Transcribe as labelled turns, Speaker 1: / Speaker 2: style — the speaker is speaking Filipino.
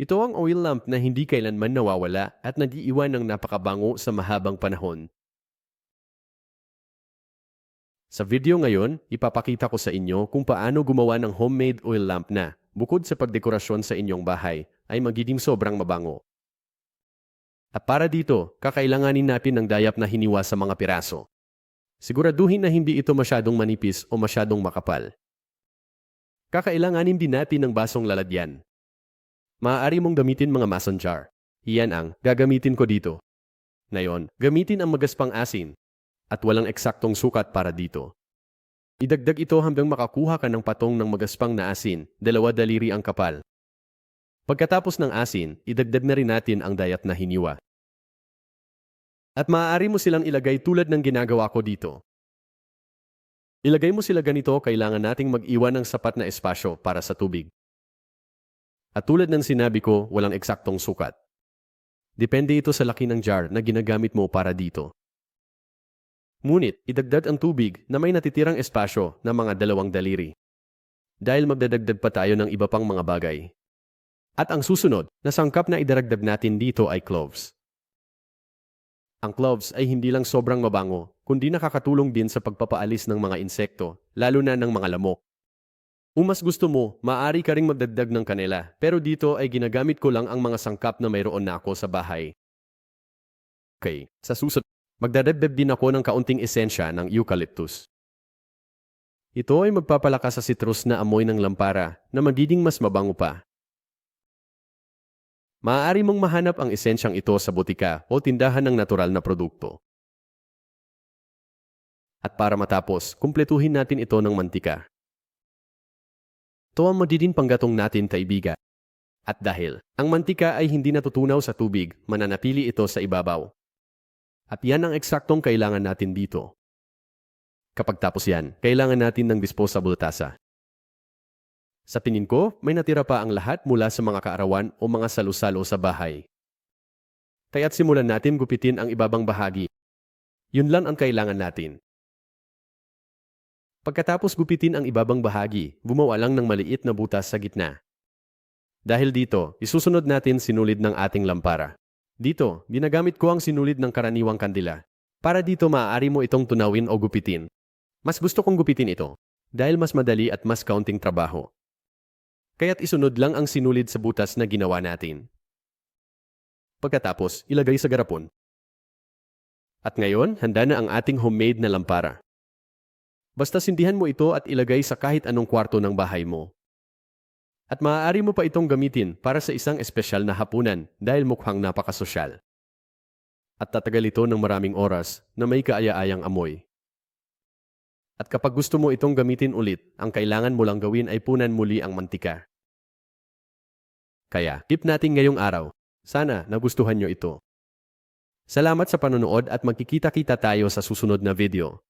Speaker 1: Ito ang oil lamp na hindi kailanman nawawala at nag-iiwan ng napakabango sa mahabang panahon. Sa video ngayon, ipapakita ko sa inyo kung paano gumawa ng homemade oil lamp na, bukod sa pagdekorasyon sa inyong bahay, ay magiging sobrang mabango. At para dito, kakailanganin natin ng dayap na hiniwa sa mga piraso. Siguraduhin na hindi ito masyadong manipis o masyadong makapal. Kakailanganin din natin ng basong lalagyan. Maaari mong gamitin mga mason jar. Iyan ang gagamitin ko dito. Ngayon, gamitin ang magaspang asin at walang eksaktong sukat para dito. Idagdag ito hanggang makakuha ka ng patong ng magaspang na asin, dalawa daliri ang kapal. Pagkatapos ng asin, idagdag na rin natin ang dayat na hiniwa. At maaari mo silang ilagay tulad ng ginagawa ko dito. Ilagay mo sila ganito, kailangan nating mag-iwan ng sapat na espasyo para sa tubig. At tulad ng sinabi ko, walang eksaktong sukat. Depende ito sa laki ng jar na ginagamit mo para dito. Ngunit, idagdag ang tubig na may natitirang espasyo na mga dalawang daliri. Dahil magdadagdag pa tayo ng iba pang mga bagay. At ang susunod na sangkap na idaragdag natin dito ay cloves. Ang cloves ay hindi lang sobrang mabango, kundi nakakatulong din sa pagpapaalis ng mga insekto, lalo na ng mga lamok. Kung mas gusto mo, maaari ka ring magdagdag ng kanela, pero dito ay ginagamit ko lang ang mga sangkap na mayroon na ako sa bahay. Okay, sa susunod, magdadagdag din ako ng kaunting esensya ng eucalyptus. Ito ay magpapalakas sa citrus na amoy ng lampara na magiging mas mabango pa. Maaari mong mahanap ang esensyang ito sa butika o tindahan ng natural na produkto. At para matapos, kumpletuhin natin ito ng mantika. Ito ang magiging panggatong natin kaibigan. At dahil ang mantika ay hindi natutunaw sa tubig, mananatili ito sa ibabaw. At yan ang eksaktong kailangan natin dito. Kapag tapos yan, kailangan natin ng disposable tasa. Sa tingin ko, may natira pa ang lahat mula sa mga kaarawan o mga salusalo sa bahay. Kaya't simulan natin gupitin ang ibabang bahagi. Yun lang ang kailangan natin. Pagkatapos gupitin ang ibabang bahagi, gumawa lang ng maliit na butas sa gitna. Dahil dito, isusunod natin sinulid ng ating lampara. Dito, ginagamit ko ang sinulid ng karaniwang kandila. Para dito maaari mo itong tunawin o gupitin. Mas gusto kong gupitin ito dahil mas madali at mas kaunting trabaho. Kaya't isunod lang ang sinulid sa butas na ginawa natin. Pagkatapos, ilagay sa garapon. At ngayon, handa na ang ating homemade na lampara. Basta sindihan mo ito at ilagay sa kahit anong kwarto ng bahay mo. At maaari mo pa itong gamitin para sa isang espesyal na hapunan dahil mukhang napakasosyal. At tatagal ito ng maraming oras na may kaaya-ayang amoy. At kapag gusto mo itong gamitin ulit, ang kailangan mo lang gawin ay punan muli ang mantika. Kaya, tip natin ngayong araw. Sana nagustuhan nyo ito. Salamat sa panonood at magkikita-kita tayo sa susunod na video.